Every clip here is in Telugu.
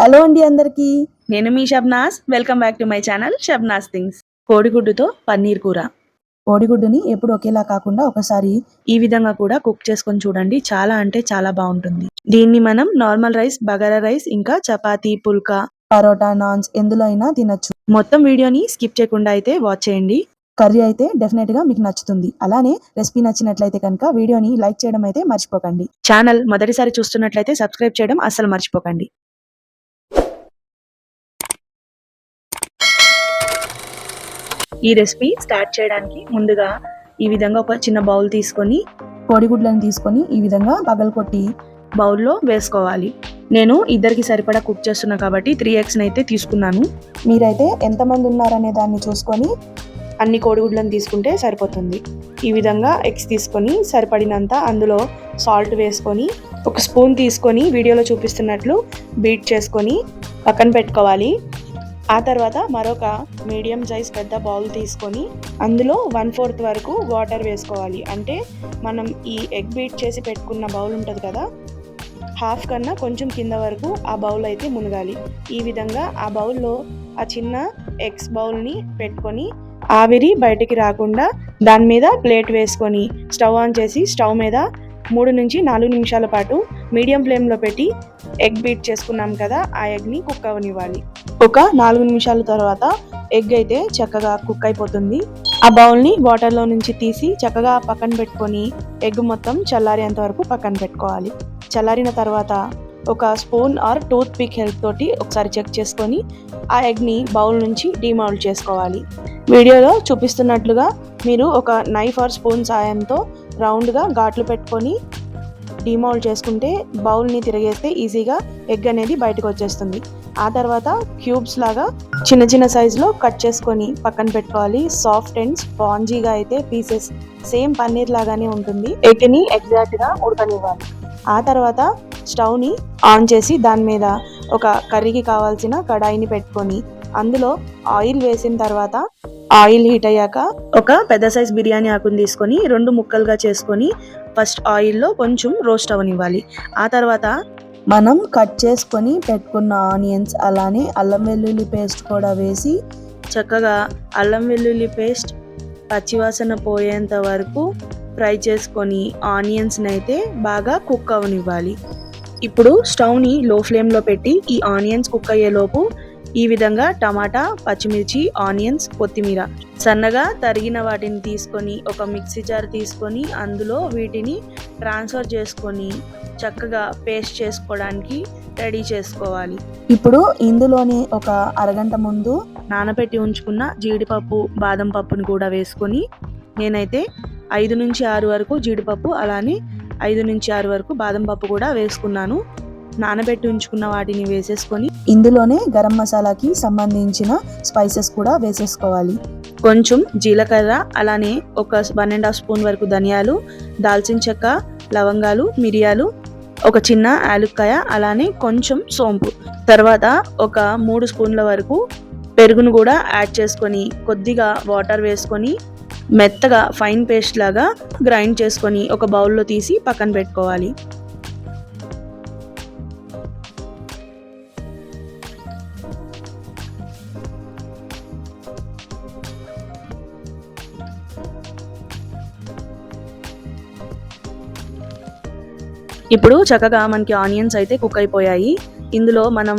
హలో అండి అందరికీ. నేను మీ Shabnas. Welcome back to my channel Shabnas things కోడిగుడ్డుతో paneer కూర. కోడిగుడ్డుని ఎప్పుడు ఒకేలా కాకుండా ఒకసారి ఈ విధంగా కూడా కుక్ చేసుకొని చూడండి. చాలా అంటే చాలా బాగుంటుంది. దీన్ని మనం నార్మల్ రైస్ బగారా రైస్ ఇంకా చపాతీ పుల్కా పరోటా నాన్స్ ఎందులో అయినా తినొచ్చు. మొత్తం వీడియోని స్కిప్ చేయకుండా అయితే వాచ్ చేయండి. కర్రీ అయితే డెఫినెట్గా మీకు నచ్చుతుంది. అలానే రెసిపీ నచ్చినట్లయితే కనుక వీడియోని లైక్ చేయడం అయితే మర్చిపోకండి. ఛానల్ మొదటిసారి చూస్తున్నట్లయితే సబ్స్క్రైబ్ చేయడం అస్సలు మర్చిపోకండి. ఈ రెసిపీ స్టార్ట్ చేయడానికి ముందుగా ఈ విధంగా ఒక చిన్న బౌల్ తీసుకొని కోడిగుడ్లను తీసుకొని ఈ విధంగా పగలకొట్టి బౌల్లో వేసుకోవాలి. నేను ఇద్దరికి సరిపడా కుక్ చేస్తున్నా కాబట్టి త్రీ ఎగ్స్ని అయితే తీసుకున్నాను. మీరైతే ఎంతమంది ఉన్నారనే దాన్ని చూసుకొని అన్ని కోడిగుడ్లను తీసుకుంటే సరిపోతుంది. ఈ విధంగా ఎగ్స్ తీసుకొని సరిపడినంత అందులో సాల్ట్ వేసుకొని ఒక స్పూన్ తీసుకొని వీడియోలో చూపిస్తున్నట్లు బీట్ చేసుకొని పక్కన పెట్టుకోవాలి. ఆ తర్వాత మరొక మీడియం సైజ్ పెద్ద బౌల్ తీసుకొని అందులో వన్ ఫోర్త్ వరకు వాటర్ వేసుకోవాలి. అంటే మనం ఈ ఎగ్ బీట్ చేసి పెట్టుకున్న బౌల్ ఉంటుంది కదా హాఫ్ కన్నా కొంచెం కింద వరకు ఆ బౌల్ అయితే మునగాలి. ఈ విధంగా ఆ బౌల్లో ఆ చిన్న ఎగ్స్ బౌల్ని పెట్టుకొని ఆవిరి బయటికి రాకుండా దాని మీద ప్లేట్ వేసుకొని స్టవ్ ఆన్ చేసి స్టవ్ మీద మూడు నుంచి నాలుగు నిమిషాల పాటు మీడియం ఫ్లేమ్లో పెట్టి ఎగ్ బీట్ చేసుకున్నాం కదా ఆ ఎగ్ని కుక్ అవనివ్వాలి. ఒక నాలుగు నిమిషాల తర్వాత ఎగ్ అయితే చక్కగా కుక్ అయిపోతుంది. ఆ బౌల్ని వాటర్లో నుంచి తీసి చక్కగా పక్కన పెట్టుకొని ఎగ్ మొత్తం చల్లారేంత వరకు పక్కన పెట్టుకోవాలి. చల్లారిన తర్వాత ఒక spoon or tooth pick help తోటి ఒకసారి చెక్ చేసుకొని ఆ ఎగ్ని బౌల్ నుంచి డిమౌల్డ్ చేసుకోవాలి. వీడియోలో చూపిస్తున్నట్లుగా మీరు ఒక నైఫ్ ఆర్ స్పూన్ సాయంతో రౌండ్గా ఘాట్లు పెట్టుకొని డిమౌల్డ్ చేసుకుంటే బౌల్ని తిరిగేస్తే ఈజీగా ఎగ్ అనేది బయటకు వచ్చేస్తుంది. ఆ తర్వాత క్యూబ్స్ లాగా చిన్న చిన్న సైజులో కట్ చేసుకొని పక్కన పెట్టుకోవాలి. సాఫ్ట్ అండ్ స్పాంజీగా అయితే పీసెస్ సేమ్ పన్నీర్ లాగానే ఉంటుంది. ఎగ్ని ఎగ్జాక్ట్గా ఉడకనివ్వాలి. ఆ తర్వాత స్టవ్ని ఆన్ చేసి దాని మీద ఒక కర్రీకి కావాల్సిన కడాయిని పెట్టుకొని అందులో ఆయిల్ వేసిన తర్వాత ఆయిల్ హీట్ అయ్యాక ఒక పెద్ద సైజ్ బిర్యానీ ఆకుని తీసుకొని రెండు ముక్కలుగా చేసుకొని ఫస్ట్ ఆయిల్లో కొంచెం రోస్ట్ అవనివ్వాలి ఆ తర్వాత మనం కట్ చేసుకొని పెట్టుకున్న ఆనియన్స్ అలానే అల్లం వెల్లుల్లి పేస్ట్ కూడా వేసి చక్కగా అల్లం వెల్లుల్లి పేస్ట్ పచ్చివాసన పోయేంత వరకు ఫ్రై చేసుకొని ఆనియన్స్ని అయితే బాగా కుక్ అవనివ్వాలి ఇప్పుడు స్టవ్ని లో ఫ్లేమ్లో పెట్టి ఈ ఆనియన్స్ కుక్ అయ్యేలోపు ఈ విధంగా టమాటా పచ్చిమిర్చి ఆనియన్స్ కొత్తిమీర సన్నగా తరిగిన వాటిని తీసుకొని ఒక మిక్సీ జార్ తీసుకొని అందులో వీటిని ట్రాన్స్ఫర్ చేసుకొని చక్కగా పేస్ట్ చేసుకోవడానికి రెడీ చేసుకోవాలి. ఇప్పుడు ఇందులోని ఒక అరగంట ముందు నానబెట్టి ఉంచుకున్న జీడిపప్పు బాదం పప్పును కూడా వేసుకొని నేనైతే ఐదు నుంచి ఆరు వరకు జీడిపప్పు అలానే ఐదు నుంచి ఆరు వరకు బాదం పప్పు కూడా వేసుకున్నాను. నానబెట్టి ఉంచుకున్న వాటిని వేసేసుకొని ఇందులోనే గరం మసాలాకి సంబంధించిన స్పైసెస్ కూడా వేసేసుకోవాలి. కొంచెం జీలకర్ర అలానే ఒక వన్ అండ్ హాఫ్ స్పూన్ వరకు ధనియాలు దాల్చిన చెక్క లవంగాలు మిరియాలు ఒక చిన్న యాలుక్కాయ అలానే కొంచెం సోంపు. తర్వాత ఒక మూడు స్పూన్ల వరకు పెరుగును కూడా యాడ్ చేసుకొని కొద్దిగా వాటర్ వేసుకొని మెత్తగా ఫైన్ పేస్ట్ లాగా గ్రైండ్ చేసుకొని ఒక బౌల్లో తీసి పక్కన పెట్టుకోవాలి. ఇప్పుడు చక్కగా మనకి ఆనియన్స్ అయితే కుక్ అయిపోయాయి. ఇందులో మనం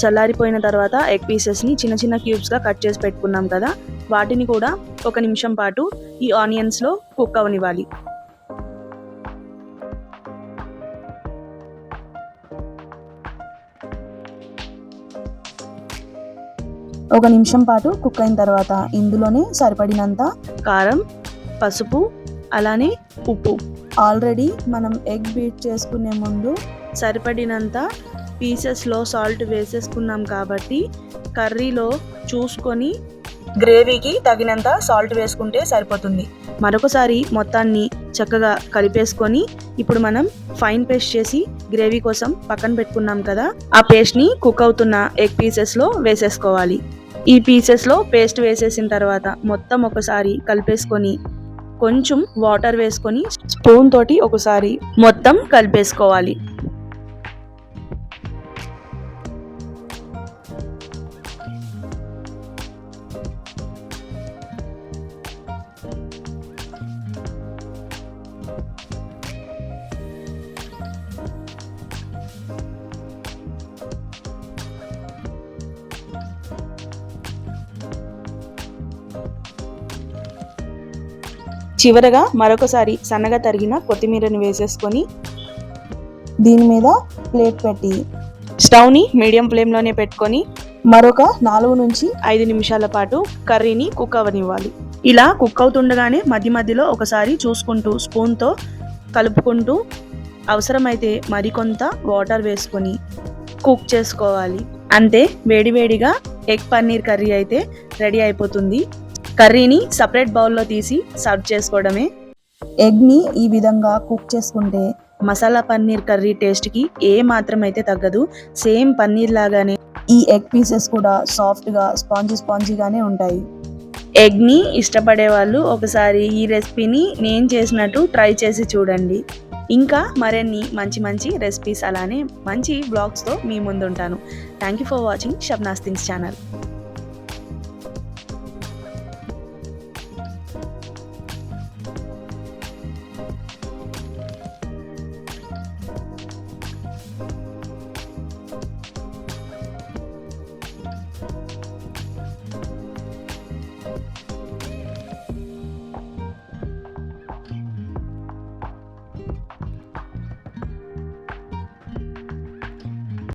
చల్లారిపోయిన తర్వాత ఎగ్ పీసెస్ని చిన్న చిన్న క్యూబ్స్గా కట్ చేసి పెట్టుకున్నాం కదా. వాటిని కూడా ఒక నిమిషం పాటు ఈ ఆనియన్స్లో కుక్ అవనివ్వాలి. ఒక నిమిషం పాటు కుక్ అయిన తర్వాత ఇందులోనే సరిపడినంత కారం పసుపు అలానే ఉప్పు. ఆల్రెడీ మనం ఎగ్ బీట్ చేసుకునే ముందు సరిపడినంత పీసెస్లో సాల్ట్ వేసేసుకున్నాం కాబట్టి కర్రీలో చూసుకొని గ్రేవీకి తగినంత సాల్ట్ వేసుకుంటే సరిపోతుంది. మరొకసారి మొత్తాన్ని చక్కగా కలిపేసుకొని ఇప్పుడు మనం ఫైన్ పేస్ట్ చేసి గ్రేవీ కోసం పక్కన పెట్టుకున్నాం కదా ఆ పేస్ట్ని కుక్ అవుతున్న ఎగ్ పీసెస్లో వేసేసుకోవాలి. ఈ పీసెస్లో పేస్ట్ వేసేసిన తర్వాత మొత్తం ఒకసారి కలిపేసుకొని కొంచెం వాటర్ వేసుకొని స్పూన్ తోటి ఒకసారి మొత్తం కలిపేసుకోవాలి. చివరగా మరొకసారి సన్నగా తరిగిన కొత్తిమీరని వేసేసుకొని దీని మీద ప్లేట్ పెట్టి స్టవ్ని మీడియం ఫ్లేమ్లోనే పెట్టుకొని మరొక నాలుగు నుంచి ఐదు నిమిషాల పాటు కర్రీని కుక్ అవ్వనివ్వాలి ఇలా కుక్ అవుతుండగానే మధ్య మధ్యలో ఒకసారి చూసుకుంటూ స్పూన్తో కలుపుకుంటూ అవసరమైతే మరికొంత వాటర్ వేసుకొని కుక్ చేసుకోవాలి. అంతే వేడివేడిగా ఎగ్ పన్నీర్ కర్రీ అయితే రెడీ అయిపోతుంది. కర్రీని సపరేట్ బౌల్లో తీసి సర్వ్ చేసుకోవడమే. ఎగ్ని ఈ విధంగా కుక్ చేసుకుంటే మసాలా పన్నీర్ కర్రీ టేస్ట్కి ఏ మాత్రం అయితే తగ్గదు సేమ్ పన్నీర్ లాగానే ఈ ఎగ్ పీసెస్ కూడా సాఫ్ట్గా స్పాంజీ స్పాంజీగానే ఉంటాయి. ఎగ్ని ఇష్టపడే వాళ్ళు ఒకసారి ఈ రెసిపీని నేను చేసినట్టు ట్రై చేసి చూడండి. ఇంకా మరిన్ని మంచి మంచి రెసిపీస్ అలానే మంచి బ్లాగ్స్తో మీ ముందుంటాను. Thank you for watching Shabnas things channel. Bye.